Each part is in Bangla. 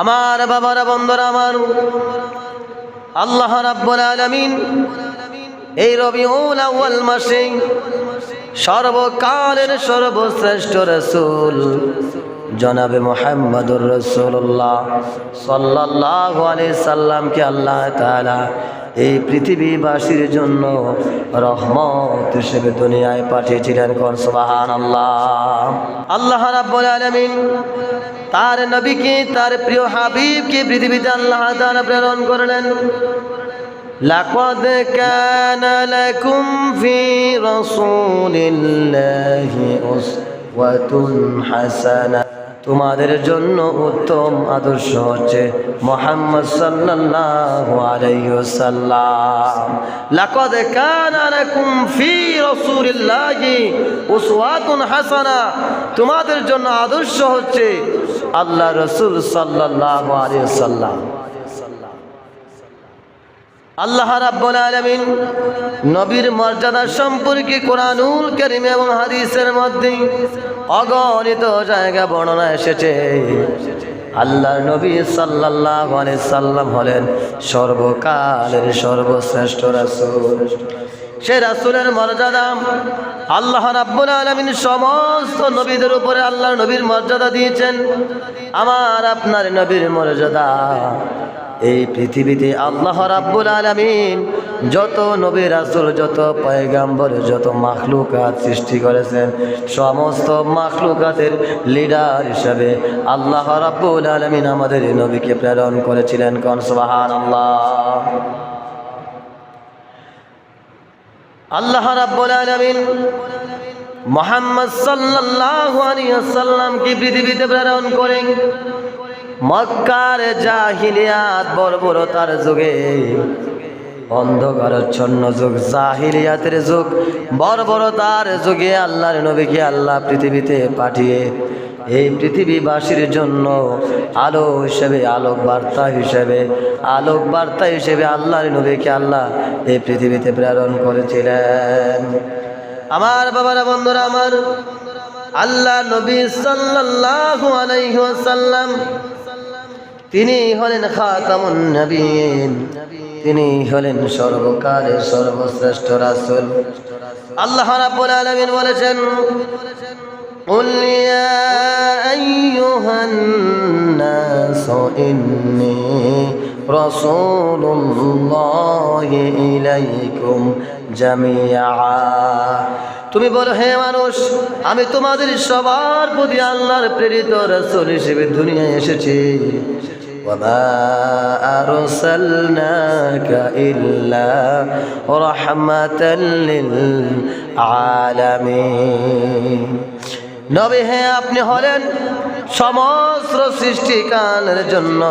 আমার বাবারা বন্ধুরা আমার আল্লাহ রাব্বুল আলামিন এই রবিউল আউয়াল মাসে সর্বকালের সর্বশ্রেষ্ঠ রসুল। জনাবে মোহাম্মদুর রসুল্লাহ সাল্লাহ আলি সাল্লামকে আল্লাহ তাআলা এই পৃথিবীবাসীর জন্য রহমত হিসেবে দুনিয়ায় পাঠিয়েছিলেন কর সুবাহান আল্লাহ আল্লাহ রাব্বুল আলামিন তার নবীকে তার প্রিয় হাবিবকে পৃথিবীতে আল্লাহ তাআলা প্রেরণ করলেন لقد كان لكم في رسول الله أسوة حسنة তোমাদের জন্য উত্তম আদর্শ হচ্ছে মোহাম্মদ সাল্লাল্লাহু আলাইহি ওয়াসাল্লাম। লাকাদ কানা লাকুম ফি রাসূলিল্লাহি উসওয়াতুন হাসানা। তোমাদের জন্য আদর্শ হচ্ছে আল্লাহ রাসূল সাল্লাল্লাহু আলাইহি ওয়াসাল্লাম। আল্লাহ রাব্বুল আলামিন নবীর মর্যাদা সম্পর্কে কোরআনুল কারীম এবং হাদিসের মধ্যে অগণিত জায়গা বর্ণনা এসেছে। আল্লাহর নবী সাল্লাল্লাহু আলাইহি সাল্লাম হলেন সর্বকালের সর্বশ্রেষ্ঠ রাসূল। সে রাসূলের মর্যাদা। আল্লাহ রাব্বুল আলমিন সমস্ত নবীদের উপরে আল্লাহর নবীর মর্যাদা দিয়েছেন। আমার আপনার নবীর মর্যাদা। এই পৃথিবীতে আল্লাহ রাব্বুল আলামিন যত নবী রাসূল, যত পয়গাম্বর, যত মাখলুকাত সৃষ্টি করেছেন, সমস্ত মাখলুকাতের লিডার হিসাবে আল্লাহ রাব্বুল আলামিন আমাদের নবীকে প্রেরণ করেছিলেন। কন সুবহানাল্লাহ। আল্লাহ মোহাম্মদ সাল্লাল্লাহু ওয়াসাল্লামকে পৃথিবীতে প্রেরণ করেন। মক্কার জাহিলিয়াত বর্বরতার যুগে। অন্ধকারচ্ছন্ন যুগ, জাহিলিয়াতের যুগ, বর্বরতার যুগে আল্লাহর নবীকে আল্লাহ পৃথিবীতে পাঠিয়ে এই পৃথিবীবাসীর জন্য আলো হিসেবে আলোক বার্তা হিসেবে আলোক বার্তা হিসেবে আল্লাহর নবীকে আল্লাহ এই পৃথিবীতে প্রেরণ করেছিলেন। আমার বাবারা, বন্ধুরা, আমার আল্লাহ নবী সাল্লাল্লাহু আলাইহি ওয়াসাল্লাম, তিনি হলেন খাতামুন নবীন। তিনি হলেন সর্বকালের সর্বশ্রেষ্ঠ রাসূল আল্লাহ রাব্বুল আলামিন বলেছেন قل يا أيها الناس إني رسول الله إليكم جميعا তুমি বলো হে মানুষ আমি তোমাদের সবার প্রতি আল্লাহর প্রেরিত রসুল হিসেবে দুনিয়ায় এসেছি وما أرسلناك إلا رحمة للعالمين নবী হে আপনি হলেন সমস্ত সৃষ্টিকালের জন্য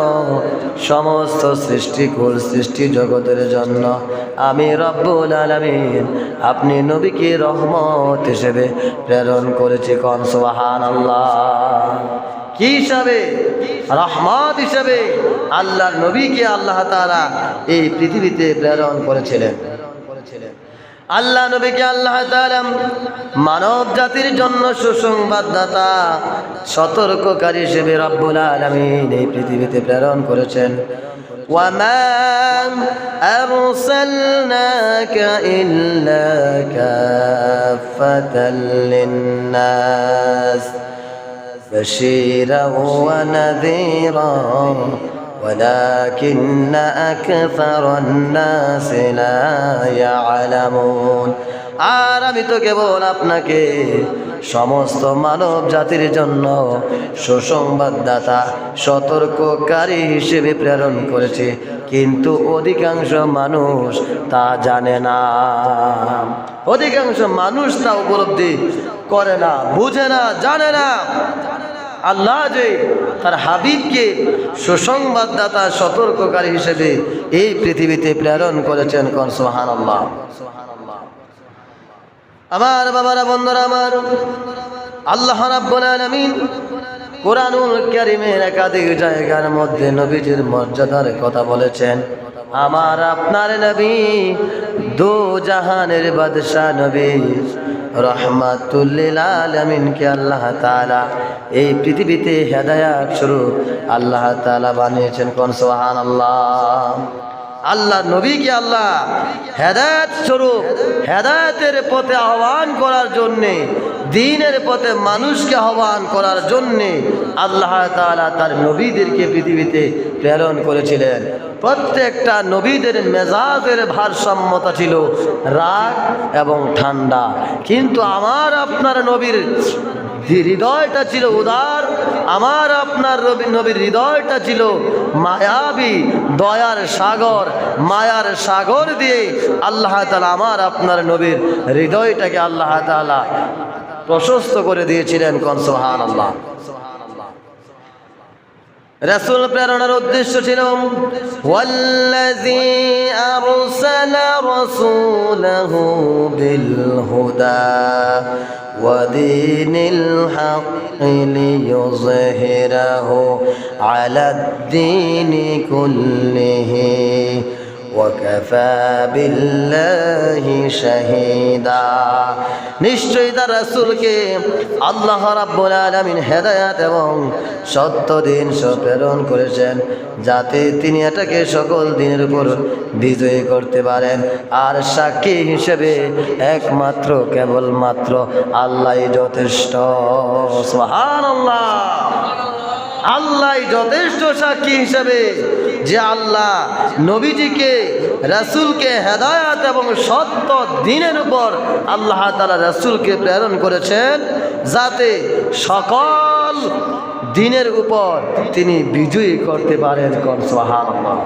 সমস্ত সৃষ্টিকুল সৃষ্টি জগতের জন্য আমি রব্বুল আলমিন আপনি নবীকে রহমত হিসেবে প্রেরণ করেছি কন সোহান আল্লাহ কি হিসাবে রহমত হিসাবে আল্লাহর নবীকে আল্লাহ তারা এই পৃথিবীতে প্রেরণ করেছিলেন আল্লাহ নবীকে আল্লাহ তাআলা মানব জাতির জন্য সুসংবাদদাতা সতর্ককারী হিসেবে রব্বুল আলামিন এই পৃথিবীতে প্রেরণ করেছেন وما أرسلناك إلا كافة للناس بشيرا ونذيرا ولكن أكثر الناس لا يعلمون. আর আমি তো কেবল আপনাকে, সমস্ত মানব জাতির জন্য সুসংবাদদাতা, সতর্ককারী হিসেবে প্রেরণ করেছি। কিন্তু অধিকাংশ মানুষ তা জানে না। অধিকাংশ মানুষ তা উপলব্ধি করে না, বুঝে না, জানে না। আল্লাহ যে তার হাবিবকে সুসংবাদদাতা, সতর্ককারী হিসেবে এই পৃথিবীতে প্রেরণ করেছেন কন সোহান আল্লাহ আমার বাবারা, বন্ধুরা আমার, আল্লাহ রাব্বুল কোরআনুল কারীমের একাধিক জায়গার মধ্যে নবীজির মর্যাদার কথা বলেছেন। আমার আপনার নবী দু জাহানের বাদশাহ নবী, রহমাতুল্লিল আলমিনকে আল্লাহ তালা এই পৃথিবীতে হেদায়াত স্বরূপ আল্লাহ তালা বানিয়েছেন। কোন সোহান আল্লাহ আল্লাহ নবীকে আল্লাহ হেদায়ত স্বরূপ, হেদায়তের পথে আহ্বান করার জন্যে, দিনের পথে মানুষকে আহ্বান করার জন্যে আল্লাহ তাআলা তার নবীদেরকে পৃথিবীতে প্রেরণ করেছিলেন। প্রত্যেকটা নবীদের মেজাজের ভারসাম্যতা ছিল রাগ এবং ঠান্ডা। কিন্তু আমার আপনার নবীর হৃদয়টা ছিল উদার, আমার আপনার রবি নবীর হৃদয়টা ছিল মায়াবী, দয়ার সাগর, মায়ার সাগর দিয়ে আল্লাহ তালা আমার আপনার নবীর হৃদয়টাকে আল্লাহ তালা প্রশস্ত করে দিয়েছিলেন কনসোহান আল্লাহ রাসূল প্রেরণার উদ্দেশ্য ছিল, ওয়াল্লাযী আরসালা রাসূলাহু বিল হুদা। ودين الحق ليظهره على الدين كله. وكفى بالله شهيدا নিশ্চয়ই তার রাসূলকে আল্লাহ রাব্বুল আলামিন হেদায়াত এবং সত্য দিন সব প্রেরণ করেছেন যাতে তিনি এটাকে সকল দিনের উপর বিজয়ী করতে পারেন আর সাক্ষী হিসেবে একমাত্র কেবলমাত্র আল্লাহই যথেষ্ট সুবহানাল্লাহ আল্লাহ যথেষ্ট সাক্ষী হিসেবে যে আল্লাহ নবীজিকে, রাসূলকে হেদায়াত এবং সত্য দিনের উপর আল্লাহ তালা রাসূলকে প্রেরণ করেছেন যাতে সকল দিনের উপর তিনি বিজয়ী করতে পারেন কন সুবহানাল্লাহ।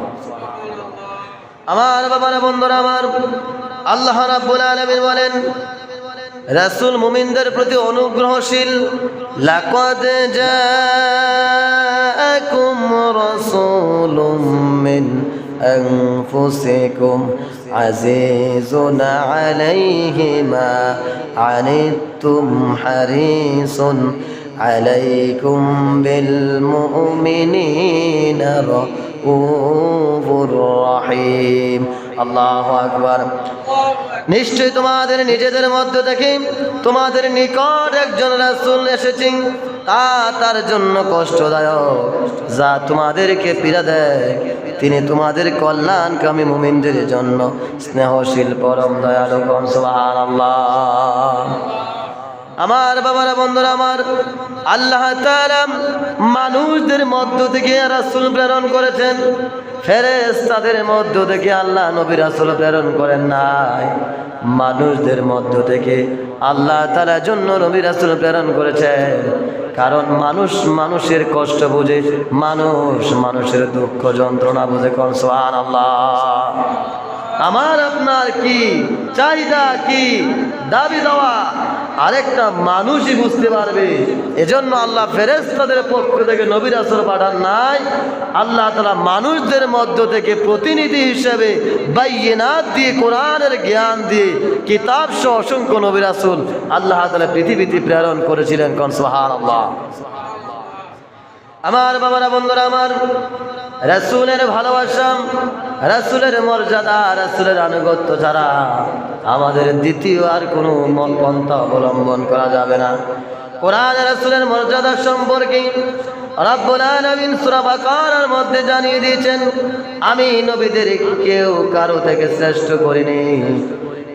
আমার বাবার, বন্ধুরা, আমার আল্লাহ রাব্বুল আলামিন বলেন রাসূল মুমিনদের প্রতি অনুগ্রহশীল লাকাদ জাআকুম রাসূলুম মিন أنفسكم عزيز عليه ما عنتم حريص عليكم بالمؤمنين رؤوف رحيم আল্লাহ আকবার। নিশ্চয় তোমাদের নিজেদের মধ্যে থেকে তোমাদের নিকট একজন রাসুল এসেছেন, তা তার জন্য কষ্টদায়ক। যা তোমাদেরকে পীড়া দেয়, তিনি তোমাদের কল্যাণকামী মুমিনদের জন্য স্নেহশীল, পরম দয়ালু কনসবাহ আল্লাহ আমার বাবারা বন্ধুরা, আমার আল্লাহ মানুষদের মধ্য থেকে রাসূল প্রেরণ করেছেন। ফেরেশতাদের মধ্য থেকে আল্লাহ নবী রাসূল প্রেরণ করেন নাই। মানুষদের মধ্য থেকে আল্লাহ তাআলার জন্য নবী রাসূল প্রেরণ করেছেন। কারণ মানুষ মানুষের কষ্ট বুঝে, মানুষ মানুষের দুঃখ যন্ত্রণা বুঝে কোন আল্লাহ আমার আপনার কি চাহিদা, কি দাবি দেওয়া আরেকটা মানুষই বুঝতে পারবে। এজন্য আল্লাহ ফেরেস্তাদের পক্ষ থেকে নবীর আসর পাঠান নাই। আল্লাহ তালা মানুষদের মধ্য থেকে প্রতিনিধি হিসেবে বাইয়েনাথ দিয়ে কোরআনের জ্ঞান দিয়ে কিতাব সহ অসংখ্য নবীর আসুল আল্লাহ তালা পৃথিবীতে প্রেরণ করেছিলেন কনসোহান আল্লাহ আমার বাবারা, বন্ধুরা, আমার রাসূলের ভালোবাসা রাসূলের মর্যাদা, রাসুলের আনুগত্য ছাড়া আমাদের দ্বিতীয় আর কোনো পন্থা অবলম্বন করা যাবে না। কোরআন রাসুলের মর্যাদা সম্পর্কে মধ্যে জানিয়ে দিয়েছেন, আমি নবীদের কেউ কারও থেকে শ্রেষ্ঠ করিনি।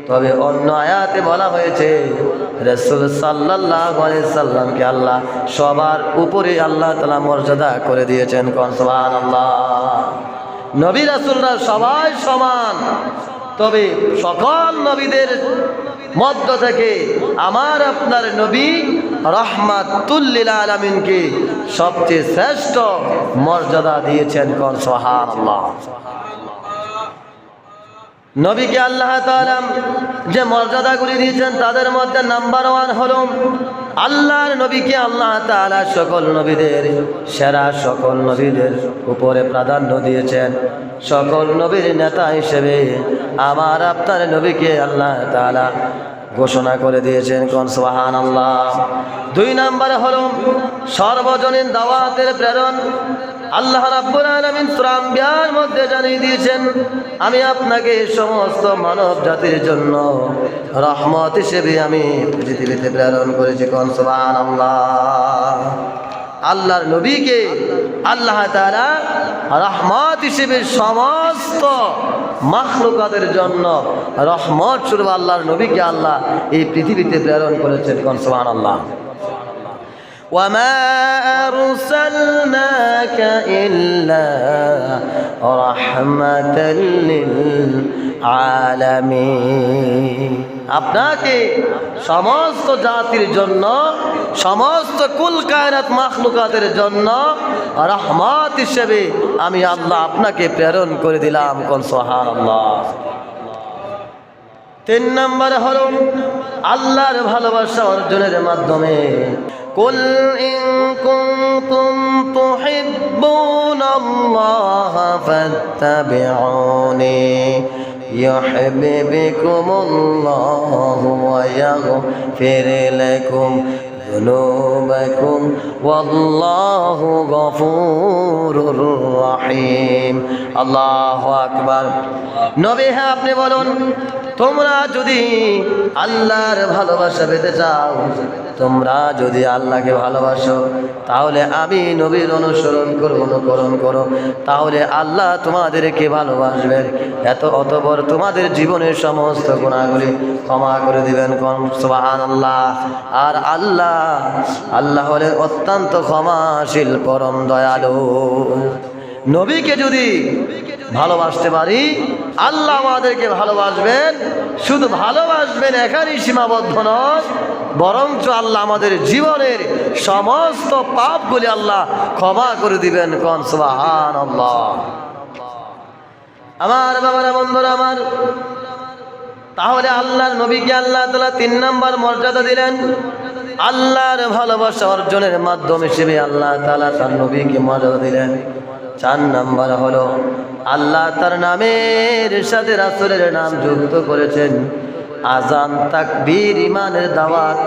তবে অন্য আয়াতে বলা হয়েছে, রসুল সাল্লাহ সাল্লামকে আল্লাহ সবার উপরে আল্লাহ তালা মর্যাদা করে দিয়েছেন। কনসবান আল্লাহ নবী রাসুলরা সবাই সমান। তবে সকল নবীদের মধ্য থেকে আমার আপনার নবী রহমাতুল্লিল আলমিনকে সবচেয়ে শ্রেষ্ঠ মর্যাদা দিয়েছেন কর আল্লাহ নবীকে আল্লাহ তাআলা যে মর্যাদাগুলি দিয়েছেন, তাদের মধ্যে নাম্বার ওয়ান হল আল্লাহর নবীকে আল্লাহ তাআলা সকল নবীদের, সেরা সকল নবীদের উপরে প্রাধান্য দিয়েছেন। সকল নবীর নেতা হিসেবে আমার আপনার নবীকে আল্লাহ তাআলা ঘোষণা করে দিয়েছেন কোন সোহান আল্লাহ দুই নাম্বারে হল সর্বজনীন দাওয়াতের প্রেরণ। আল্লাহ রাব্বুল আলামিন সূরা আম্বিয়ার মধ্যে জানিয়ে দিয়েছেন, আমি আপনাকে সমস্ত মানব জাতির জন্য রহমত হিসেবে আমি পৃথিবীতে প্রেরণ করেছি, কোন সুবহানাল্লাহ। আল্লাহর নবীকে আল্লাহ তাআলা রহমত হিসেবে সমস্ত মাখলুকাতের জন্য রহমত স্বরূপ আল্লাহর নবীকে আল্লাহ এই পৃথিবীতে প্রেরণ করেছেন, কোন সুবহানাল্লাহ। وما أرسلناك إلا رحمة للعالمين আপনাকে সমস্ত জাতির জন্য সমস্ত কুল কায়নাত মাখলুকাতের জন্য রহমত হিসেবে আমি আল্লাহ আপনাকে প্রেরণ করে দিলাম কোন সোহান আল্লাহ তিন নম্বর হল আল্লাহর ভালোবাসা অর্জনের মাধ্যমে কুল ইন কুনতুম তুহিব্বুন আল্লাহ ফাত্তাবিউনি يحببكم الله ويغفر لكم ذنوبكم والله غفور رحيم الله أكبر নবী হ্যাঁ আপনি বলুন তোমরা যদি আল্লাহর ভালোবাসা পেতে চাও, তোমরা যদি আল্লাহকে ভালোবাসো, তাহলে আমি নবীর অনুসরণ করো অনুকরণ করো। তাহলে আল্লাহ তোমাদেরকে ভালোবাসবেন। এত অতবর তোমাদের জীবনের সমস্ত গুণাগুলি ক্ষমা করে দিবেন আল্লাহ আর আল্লাহ আল্লাহ হলেন অত্যন্ত ক্ষমাশীল, পরম দয়ালু। নবীকে যদি ভালোবাসতে পারি, আল্লাহ আমাদেরকে ভালোবাসবেন। শুধু ভালোবাসবেন এখানেই সীমাবদ্ধ নয়, বরঞ্চ আল্লাহ আমাদের জীবনের সমস্ত পাপগুলি আল্লাহ ক্ষমা করে দিবেন, কন সুবাহান আল্লাহ আমার বাবারা, বন্ধুরা আমার, তাহলে আল্লাহর নবীকে আল্লাহ তালা তিন নম্বর মর্যাদা দিলেন। আল্লাহর ভালোবাসা অর্জনের মাধ্যম হিসেবে আল্লাহ তালা তার নবীকে মর্যাদা দিলেন। চার নাম্বার হলো, আল্লাহ তার নামের সাথে রাসুলের নাম যুক্ত করেছেন। আজান তাকবীর ইমানের দাওয়াত,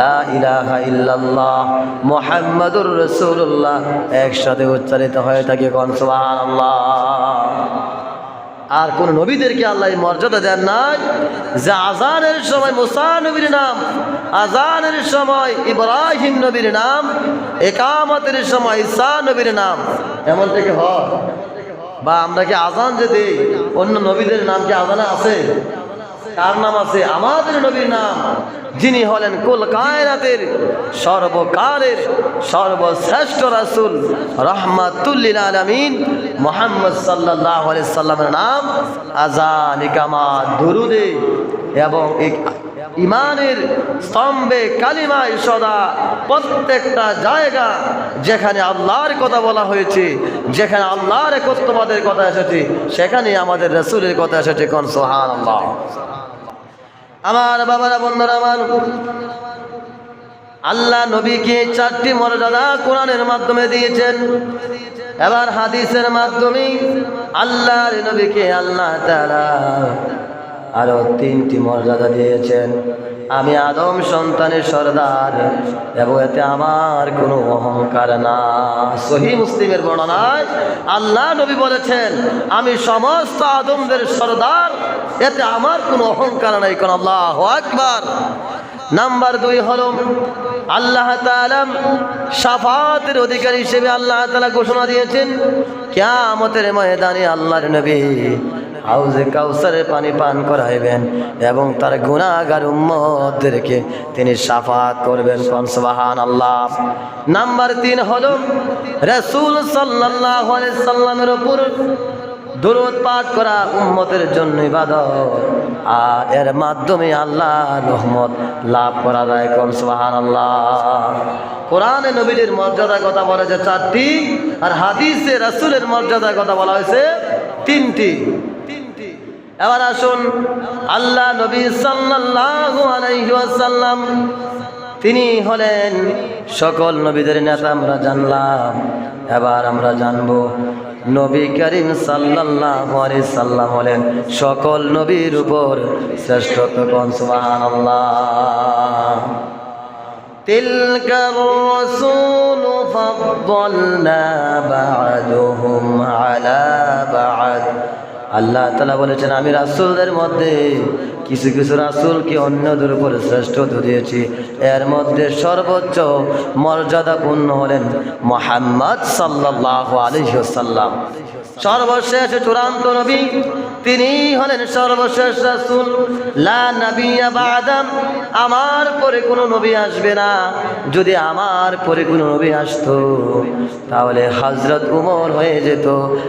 লা ইলাহা ইল্লাল্লাহ, মুহাম্মাদুর রাসূলুল্লাহ, একসাথে উচ্চারিত হয়ে থাকে কোন সুবহানাল্লাহ। আর কোন নবীদেরকে আল্লাহ মর্যাদা দেন নাই যে আজানের সময় মোসা নবীর নাম, আজানের সময় ইব্রাহিম নবীর নাম, একামতের সময় ইসা নবীর নাম। এমন থেকে হয়? বা আমরা কি আজান যে দিই, অন্য নবীদের নাম কি আজানে আছে? কার নাম আছে আমাদের নবীর নাম। যিনি হলেন কুল কায়নাতের সর্বকালের সর্বশ্রেষ্ঠ রাসুল। রহমাতুল্লিল আলমিন। মোহাম্মদ সাল্লাহ সাল্লামের নাম আজান দুরুদে। এবং ইমানের স্তম্ভে কালিমায় সদা প্রত্যেকটা জায়গা যেখানে আল্লাহর কথা বলা হয়েছে, যেখানে আল্লাহর একত্রবাদের কথা এসেছে সেখানে আমাদের রসুলের কথা এসেছে কোন? সোহান আল্লাহ আমার বাবারা, বন্ধুরা আমার। আল্লাহ নবীকে চারটি মর্যাদা কোরআনের মাধ্যমে দিয়েছেন। এবার হাদিসের মাধ্যমে আল্লাহর নবীকে আল্লাহ তারা আরও তিনটি মর্যাদা দিয়েছেন। আমি আদম সন্তানের সর্দার এবং এতে আমার কোনো অহংকার না। সহি মুসলিমের বর্ণনায় আল্লাহ নবী বলেছেন, আমি সমস্ত আদমদের সর্দার, এতে আমার কোনো অহংকার নাই। কোন আল্লাহ আকবার। নাম্বার দুই হল আল্লাহ তালাম সাফাতের অধিকারী হিসেবে আল্লাহ তালা ঘোষণা দিয়েছেন, কেয়ামতের ময়দানে আল্লাহর নবী হাউজে কাউসারে পানি পান করাইবেন এবং তার গুণাগার উম্মদেরকে তিনি সাফাত করবেন কনসবাহান আল্লাহ নাম্বার তিন হল রসুল সাল্লাহ সাল্লামের উপর দরুদ পাঠ করা উম্মতের জন্য ইবাদত। আর এর মাধ্যমে আল্লাহ রহমত লাভ করা যায় কম সুবাহান আল্লাহ কোরআনে নবীদের মর্যাদার কথা বলা হয়েছে চারটি, আর হাদিসে রাসুলের মর্যাদার কথা বলা হয়েছে তিনটি। এবার আসুন, আল্লাহ নবী সাল্লাল্লাহু তিনি হলেন সকল নবীদের নেতা, আমরা জানলাম। এবার আমরা জানব নবী করিম সাল্লাল্লাহু আলাইহি সাল্লাম হলেন সকল নবীর উপর শ্রেষ্ঠত্ব কোন সুবহানাল্লাহ। তিলকার রাসূল ফাদ্দালনা বা'দুহুম আলা বা'দ। আল্লাহ তালা বলেছেন, আমি রাসুলদের মধ্যে কিছু কিছু রাসূলকে অন্যদের উপরে শ্রেষ্ঠ ধরিয়েছি এর মধ্যে সর্বোচ্চ মর্যাদাপূর্ণ হলেন মোহাম্মদ সাল্লাহ আলহ্লাম সর্বশেষ চূড়ান্ত নবী তিনি হলেন সর্বশেষ রাসূল। লা নাবিয়া বাদাম আমার পরে কোনো নবী আসবে না। যদি আমার পরে কোনো নবী আসতো, তাহলে হজরত উমর হয়ে যেত।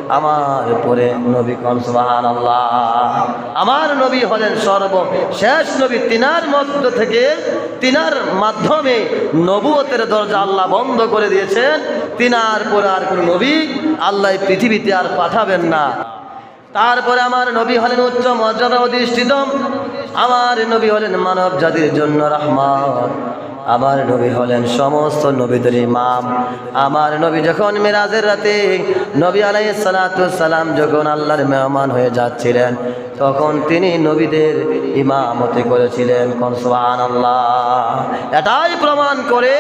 আমার পরে নবী কন সুবহানাল্লাহ। আমার নবী হলেন সর্বশেষ নবী। তিনার মধ্য থেকে, তিনার মাধ্যমে নবুয়তের দরজা আল্লাহ বন্ধ করে দিয়েছেন। তিনার পরে আর কোনো নবী আল্লাহ পৃথিবীতে আর পাঠাবেন না। তারপরে আমার নবী হলেন উচ্চ মর্যাদা অধিষ্ঠিত। আমার নবী হলেন মানব জাতির জন্য রহমান। আমার নবী হলেন সমস্ত নবীদের ইমাম। আমার নবী যখন মিরাজের রাতে নবী আলাই সালাম যখন আল্লাহর মেহমান হয়ে যাচ্ছিলেন, তখন তিনি নবীদের ইমামতি করেছিলেন। কনসবান আল্লাহ এটাই প্রমাণ করে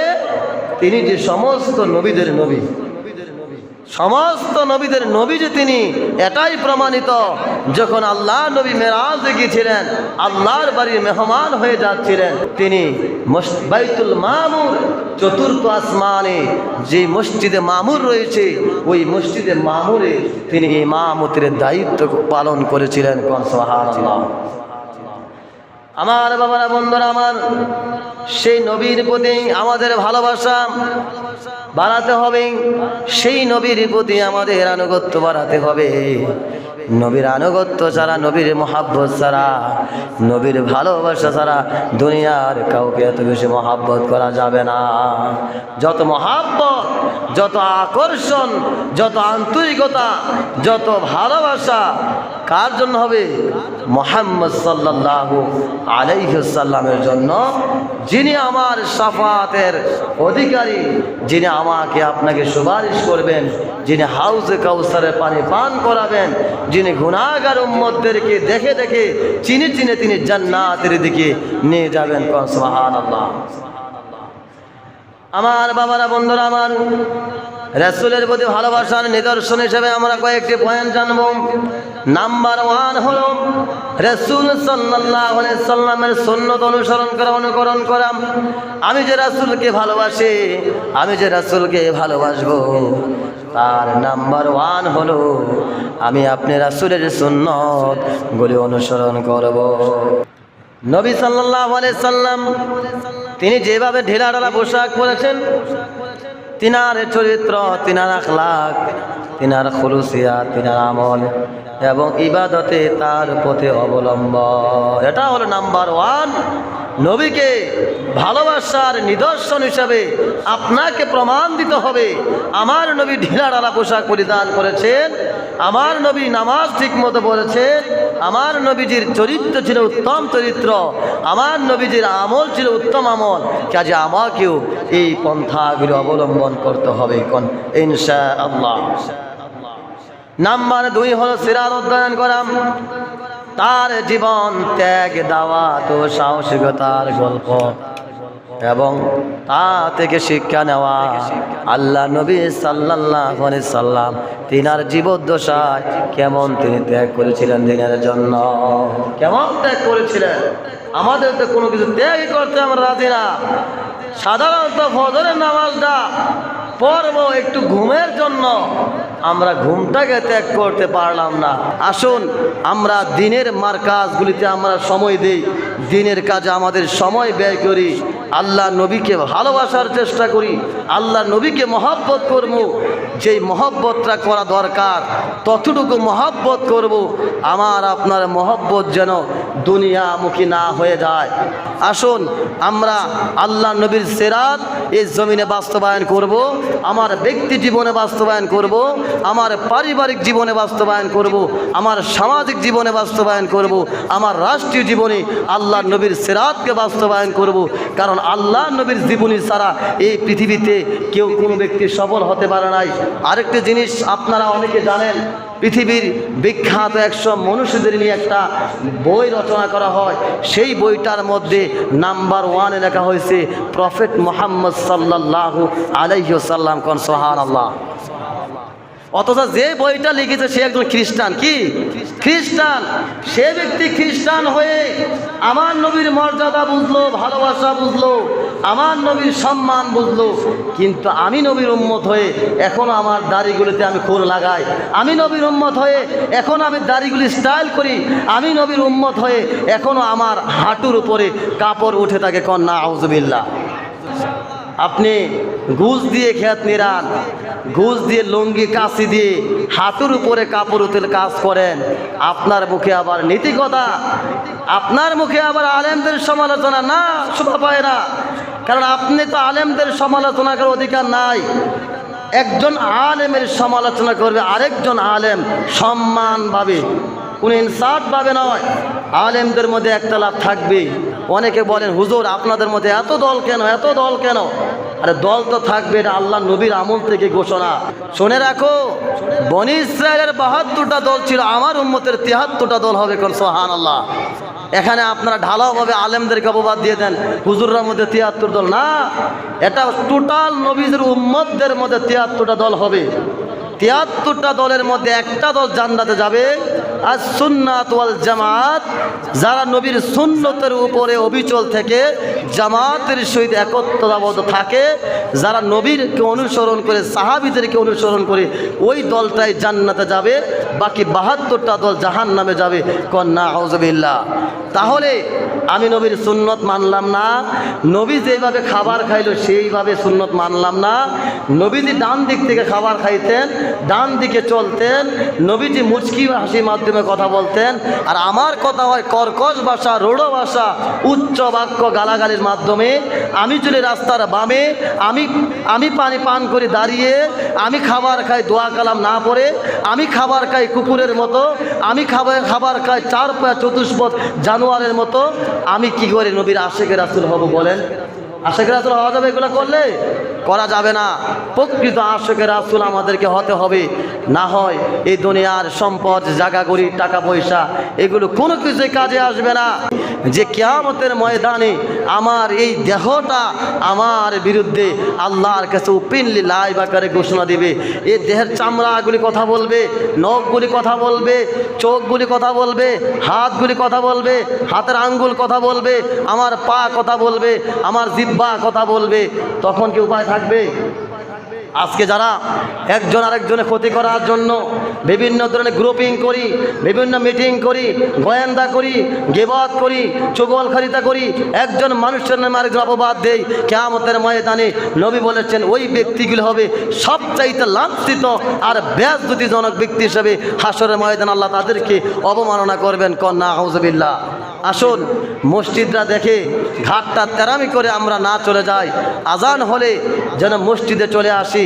তিনি যে সমস্ত নবীদের নবী সমস্ত নবীদের নবী যে তিনি এটাই প্রমাণিত যখন আল্লাহ নবী মেরাজ গিয়েছিলেন আল্লাহর বাড়ির মেহমান হয়ে যাচ্ছিলেন, তিনি বাইতুল মামুর চতুর্থ আসমানে যে মসজিদে মামুর রয়েছে, ওই মসজিদে মামুরে তিনি ইমামতির দায়িত্ব পালন করেছিলেন আমার বাবারা, বন্ধুরা, আমার সেই নবীর প্রতি আমাদের ভালোবাসা বাড়াতে হবে। সেই নবীর প্রতি আমাদের আনুগত্য বাড়াতে হবে। নবীর আনুগত্য ছাড়া, নবীর মহাব্বত ছাড়া, নবীর ভালোবাসা ছাড়া দুনিয়ার কাউকে এত বেশি মহাব্বত করা যাবে না। যত মহাব্বত, যত আকর্ষণ, যত আন্তরিকতা, যত ভালোবাসা, কার জন্য হবে? মোহাম্মদ সাল্লাহ আলাইসাল্লামের জন্য। যিনি আমার সাফাতের অধিকারী, যিনি আমাকে আপনাকে সুপারিশ করবেন, যিনি হাউসে কাউসারে পানি পান করাবেন, যিনি গুণাগার উম্মদদেরকে দেখে দেখে চিনে চিনে তিনি জান্নাতের দিকে নিয়ে যাবেন আমার বাবারা, বন্ধুরা আমার রাসূলের প্রতি ভালোবাসার নিদর্শন হিসেবে আমরা কয়েকটি পয়েন্ট জানব। নাম্বার ওয়ান হল, রসুল সাল্লামের সন্ন্যত অনুসরণ করা, অনুকরণ করা। আমি যে রাসূলকে ভালোবাসি, আমি যে রাসূলকে ভালোবাসবো। তার নাম্বার ওয়ান হলো, আমি আপনি রাসূলের সুন্নত গুলি অনুসরণ করব। নবী সাল্লাহ সাল্লাম, তিনি যেভাবে ঢিলা ঢালা পোশাক পরেছেন তিনার চরিত্র, তিনার আখলাক তিনার খুলুসিয়া তিনার আমল এবং ইবাদতে তার পথে অবলম্বন এটা হলো নাম্বার ওয়ান নবীকে ভালোবাসার নিদর্শন হিসাবে আপনাকে প্রমাণ দিতে হবে। আমার নবী ঢিলা ঢালা পোশাক পরিধান করেছেন, আমার নবী নামাজ ঠিক মতো পড়েছেন, আমার নবীজির চরিত্র ছিল উত্তম চরিত্র, আমার নবীজির আমল ছিল উত্তম আমল। কাজে আমাকেও এই পন্থাগুলি অবলম্বন করতে হবে ইনশা আল্লাহ নাম্বার দুই হলো সিরাত অধ্যয়ন করা। তার জীবন ত্যাগ দাওয়াত তো সাহসিকতার গল্প। এবং তা থেকে শিক্ষা নেওয়া আল্লাহ নবী সাল্লাল্লাহ সাল্লাম তিনার জীবদ্দশায় কেমন তিনি ত্যাগ করেছিলেন দিনের জন্য? কেমন ত্যাগ করেছিলেন? আমাদের তো কোনো কিছু ত্যাগই করতে আমরা রাজি না। সাধারণত ফজরের নামাজটা পড়ব একটু ঘুমের জন্য। আমরা ঘুমটাকে ত্যাগ করতে পারলাম না। আসুন, আমরা দিনের মার কাজগুলিতে আমরা সময় দিই। দিনের কাজে আমাদের সময় ব্যয় করি। আল্লাহ নবীকে ভালোবাসার চেষ্টা করি। আল্লাহ নবীকে মহাব্বত করব। যেই মহব্বতটা করা দরকার, ততটুকু মহাব্বত করব, আমার আপনার মহব্বত যেন দুনিয়ামুখী না হয়ে যায়। আসুন, আমরা আল্লাহ নবীর সেরাত এই জমিনে বাস্তবায়ন করব, আমার ব্যক্তি জীবনে বাস্তবায়ন করব, আমার পারিবারিক জীবনে বাস্তবায়ন করব, আমার সামাজিক জীবনে বাস্তবায়ন করব, আমার রাষ্ট্রীয় জীবনে আল্লাহ নবীর সেরাতকে বাস্তবায়ন করব, কারণ আল্লাহ নবীর জীবনী ছাড়া এই পৃথিবীতে কেউ কোনো ব্যক্তি সফল হতে পারে নাই। আরেকটি জিনিস আপনারা অনেকে জানেন, পৃথিবীর বিখ্যাত একশো মনুষ্যদের নিয়ে একটা বই রচনা করা হয়। সেই বইটার মধ্যে নাম্বার ওয়ানে লেখা হয়েছে, প্রফেট মোহাম্মদ সাল্লাহ আলাইসাল্লাম কন আল্লাহ অথচ যে বইটা লিখেছে সে একজন খ্রিস্টান। কি? খ্রিস্টান। সে ব্যক্তি খ্রিস্টান হয়ে আমার নবীর মর্যাদা বুঝলো, ভালোবাসা বুঝলো, আমার নবীর সম্মান বুঝলো। কিন্তু আমি নবীর উম্মত হয়ে এখনও আমার দাড়িগুলিতে আমি খুর লাগাই। আমি নবীর উম্মত হয়ে এখন আমি দাড়িগুলি স্টাইল করি। আমি নবীর উম্মত হয়ে এখনও আমার হাঁটুর উপরে কাপড় উঠে থাকে কন্যা আউজবিল্লা আপনি ঘুষ দিয়ে খেত নিরান। ঘুষ দিয়ে লুঙ্গি, কাশি দিয়ে হাতুর উপরে কাপড় উতেল কাজ করেন। আপনার মুখে আবার নীতি কথা আপনার মুখে আবার আলেমদের সমালোচনা। না শোভা পায় না কারণ আপনি তো আলেমদের সমালোচনা করার অধিকার নাই। একজন আলেমের সমালোচনা করবে আরেকজন আলেম সম্মানভাবে। কোনো ইনসাফভাবে নয়। আলেমদের মধ্যে একটা লাভ থাকবে অনেকে বলেন, হুজুর, আপনাদের মধ্যে এত দল কেন? এত দল কেন? আরে, দল তো থাকবে, এটা আল্লাহ নবীর আমল থেকে ঘোষণা। শুনে রাখো, বনি ইসরায়েলের বাহাত্তরটা দল ছিল, আমার উম্মতের তিয়াত্তরটা দল হবে কোন সোহান আল্লাহ এখানে আপনারা ঢালাওভাবে আলেমদেরকে অপবাদ দিয়ে দেন, হুজুররা মধ্যে তিয়াত্তর দল। না, এটা টোটাল নবীদের উম্মতদের মধ্যে তিয়াত্তরটা দল হবে। তিয়াত্তরটা দলের মধ্যে একটা দল জান্নাতে যাবে আর সুন্নাত ওয়াল জামাত, যারা নবীর সুন্নতের উপরে অবিচল থেকে জামাতের সহিত একত্রতাবদ্ধ থাকে, যারা নবীরকে অনুসরণ করে, সাহাবিদেরকে অনুসরণ করে, ওই দলটাই জান্নাতে যাবে, বাকি বাহাত্তরটা দল জাহান নামে যাবে কন্যা আউজবিল্লা তাহলে আমি নবীর সুন্নত মানলাম না, নবী যেভাবে খাবার খাইলো সেইভাবে সুন্নত মানলাম না নবীজি ডান দিক থেকে খাবার খাইতেন, ডান দিকে চলতেন নবীজি মুচকি হাসি মাধ্যমে কথা বলতেন, আর আমার কথা হয় কর্কশ ভাষা, রোড় ভাষা, উচ্চ বাক্য গালাগালির মাধ্যমে। আমি চলে রাস্তার বামে, আমি আমি পানি পান করে দাঁড়িয়ে, আমি খাবার খাই দোয়া কালাম না পড়ে, আমি খাবার খাই কুকুরের মতো, আমি খাবার খাবার খাই চার পায়া চতুষ্পদ জানোয়ারের মতো, আমি কি করে নবীর আশেকের রাসুল হব বলেন? আশেকের রাসুল হওয়া যাবে এগুলো করলে? করা যাবে না। প্রকৃত আশেখ রাসুল আমাদেরকে হতে হবে। না হয় এই দুনিয়ার সম্পদ জাগাগুড়ি টাকা পয়সা এগুলো কোনো কিছুই কাজে আসবে না। যে কেয়ামতের ময়দানে আমার এই দেহটা আমার বিরুদ্ধে আল্লাহর কাছে উপিনলি লাইভ আকারে ঘোষণা দিবে। এই দেহের চামড়াগুলি কথা বলবে, নখগুলি কথা বলবে, চোখগুলি কথা বলবে, হাতগুলি কথা বলবে, হাতের আঙ্গুল কথা বলবে, আমার পা কথা বলবে, আমার জিব্বা কথা বলবে। তখন কি উপায় থাকবে? আজকে যারা একজন আরেকজনে ক্ষতি করার জন্য বিভিন্ন ধরনের গ্রুপিং করি, বিভিন্ন মিটিং করি, গোয়েন্দা করি, গেবাদ করি চুগলখারিতা করি, একজন মানুষের নামে আরেকজন অপবাদ দেই, কেয়ামতের ময়দানে নবী বলেছেন, ওই ব্যক্তিগুলো হবে সবচাইতে লাঞ্ছিত আর ব্যাসজনক ব্যক্তি হিসেবে হাসরের ময়দান আল্লাহ তাদেরকে অবমাননা করবেন, কন্যা হাউজবিল্লা আসুন, মসজিদরা দেখে ঘাটটা তেরামি করে আমরা না চলে যাই, আজান হলে যেন মসজিদে চলে আসি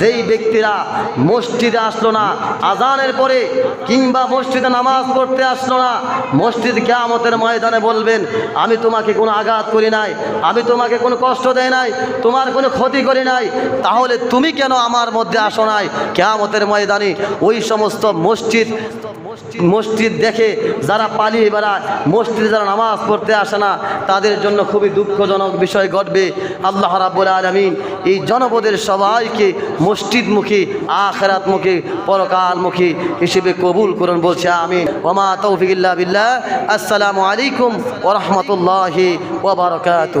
যেই ব্যক্তিরা মসজিদে আসলো না, আজানের পরে কিংবা মসজিদে নামাজ পড়তে আসলো না, মসজিদ কেয়ামতের ময়দানে বলবেন, আমি তোমাকে কোনো আঘাত করি নাই, আমি তোমাকে কোনো কষ্ট দেয় নাই, তোমার কোনো ক্ষতি করি নাই, তাহলে তুমি কেন আমার মধ্যে আসো নাই? কেয়ামতের ময়দানে ওই সমস্ত মসজিদ মসজিদ দেখে যারা পালিয়ে বেড়ায়, মসজিদে যারা নামাজ পড়তে আসে না, তাদের জন্য খুবই দুঃখজনক বিষয় ঘটবে। আল্লাহ রাব্বুল আলমিন এই জনপদের সবাইকে মসজিদমুখী, আখরাতমুখী, পরকালমুখী হিসেবে কবুল করুন বলছে আমি ওমা তৌফিকিল্লা বিল্লাহ। আসসালামু আলাইকুম ওরহমতুল্লাহি ওবরকাত